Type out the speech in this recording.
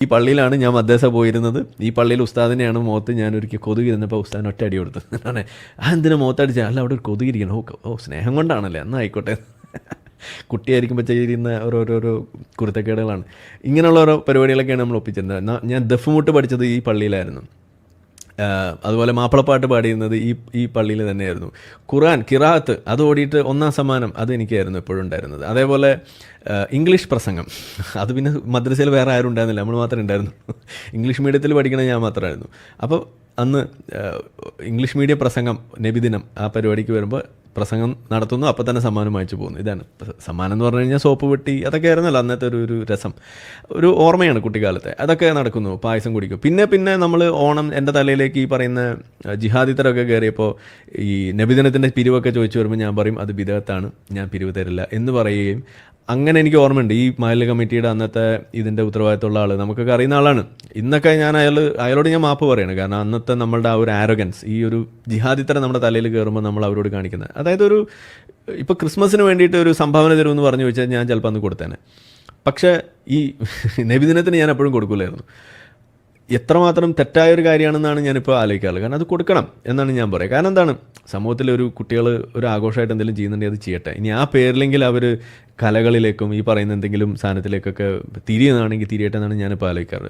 ഈ പള്ളിയിലാണ് ഞാൻ മദ്രസ പോയിരുന്നത്. ഈ പള്ളിയിൽ ഉസ്താദിനെയാണ് മുഖത്ത് ഞാൻ ഒരിക്കൽ കൊതുക് ഇരുന്നപ്പോൾ ഉസ്താദിന് ഒറ്റ അടി കൊടുത്തു. ആണ് ആ എന്തിനാ മുഖത്തടിച്ചാൽ അല്ല അവിടെ ഒരു കൊതുക് ഇരിക്കണം ഓ ഓ സ്നേഹം കൊണ്ടാണല്ലേ? എന്നാൽ ആയിക്കോട്ടെ. കുട്ടിയായിരിക്കുമ്പോൾ ചെയ്യുന്ന ഓരോരോ കുരുത്തക്കേടുകളാണ്. ഇങ്ങനെയുള്ള ഓരോ പരിപാടികളൊക്കെയാണ് നമ്മൾ ഒപ്പിച്ചിരുന്നത്. ഞാൻ ദഫ്മുട്ട് പഠിച്ചത് ഈ പള്ളിയിലായിരുന്നു. അതുപോലെ മാപ്പിളപ്പാട്ട് പാടിയിരുന്നത് ഈ ഈ പള്ളിയിൽ തന്നെയായിരുന്നു. ഖുറാൻ കിറാത്ത് അത് ഓടിയിട്ട് ഒന്നാം സമ്മാനം അത് എനിക്കായിരുന്നു എപ്പോഴും ഉണ്ടായിരുന്നത്. അതേപോലെ ഇംഗ്ലീഷ് പ്രസംഗം. അത് പിന്നെ മദ്രസയിൽ വേറെ ആരും ഉണ്ടായിരുന്നില്ല. നമ്മൾ മാത്രം ഉണ്ടായിരുന്നു. ഇംഗ്ലീഷ് മീഡിയത്തിൽ പഠിക്കണ ഞാൻ മാത്രമായിരുന്നു. അപ്പോൾ അന്ന് ഇംഗ്ലീഷ് മീഡിയം പ്രസംഗം നബിദിനം ആ പരിപാടിക്ക് വരുമ്പോൾ പ്രസംഗം നടത്തുന്നു അപ്പോൾ തന്നെ സമ്മാനം വാങ്ങിച്ചു പോകുന്നു. ഇതാണ്. സമ്മാനം എന്ന് പറഞ്ഞു കഴിഞ്ഞാൽ സോപ്പ് വെട്ടി അതൊക്കെ ആയിരുന്നല്ലോ അന്നത്തെ ഒരു ഒരു രസം. ഒരു ഓർമ്മയാണ് കുട്ടിക്കാലത്തെ. അതൊക്കെ നടക്കുന്നു പായസം കുടിക്കും. പിന്നെ പിന്നെ നമ്മൾ ഓണം എന്റെ തലയിലേക്ക് ഈ പറയുന്ന ജിഹാദിത്തരൊക്കെ കയറിയപ്പോൾ ഈ നബിദിനത്തിന്റെ പിരിവൊക്കെ ചോദിച്ചു വരുമ്പോൾ ഞാൻ പറയും അത് വിദഗത്താണ് ഞാൻ പിരിവ് തരില്ല എന്ന് പറയുകയും അങ്ങനെ എനിക്ക് ഓർമ്മയുണ്ട്. ഈ മഹല്ല് കമ്മിറ്റിയുടെ അന്നത്തെ ഇതിന്റെ ഉത്തരവാദിത്തമുള്ള ആൾ നമുക്കൊക്കെ അറിയുന്ന ആളാണ്. ഇന്നൊക്കെ ഞാൻ അയാൾ അയാളോട് ഞാൻ മാപ്പ് പറയാണ്. കാരണം അന്നത്തെ നമ്മളുടെ ആ ഒരു ആരോഗൻസ് ഈ ഒരു ജിഹാദിത്തരം നമ്മുടെ തലയിൽ കയറുമ്പോൾ നമ്മൾ അവരോട് കാണിക്കുന്നത്. അതായത് ഒരു ഇപ്പോൾ ക്രിസ്മസിന് വേണ്ടിയിട്ട് ഒരു സംഭാവന തരുമെന്ന് പറഞ്ഞു ചോദിച്ചാൽ ഞാൻ ചിലപ്പോൾ അന്ന് കൊടുത്തേനെ. പക്ഷേ ഈ നബിദിനത്തിന് ഞാൻ എപ്പോഴും കൊടുക്കില്ലായിരുന്നു എത്രമാത്രം തെറ്റായ ഒരു കാര്യമാണെന്നാണ് ഞാനിപ്പോൾ ആലോചിക്കാറുള്ളത്. കാരണം അത് കൊടുക്കണം എന്നാണ് ഞാൻ പറയുക കാരണം എന്താണ്? സമൂഹത്തിൽ ഒരു കുട്ടികൾ ഒരു ആഘോഷമായിട്ട് എന്തെങ്കിലും ചെയ്യുന്നുണ്ടെങ്കിൽ അത് ചെയ്യട്ടെ. ഇനി ആ പേരിലെങ്കിൽ അവർ കലകളിലേക്കും ഈ പറയുന്ന എന്തെങ്കിലും സാധനത്തിലേക്കൊക്കെ തിരിയുന്നതാണെങ്കിൽ തിരിയട്ടെ എന്നാണ് ഞാനിപ്പോൾ ആലോചിക്കാറ്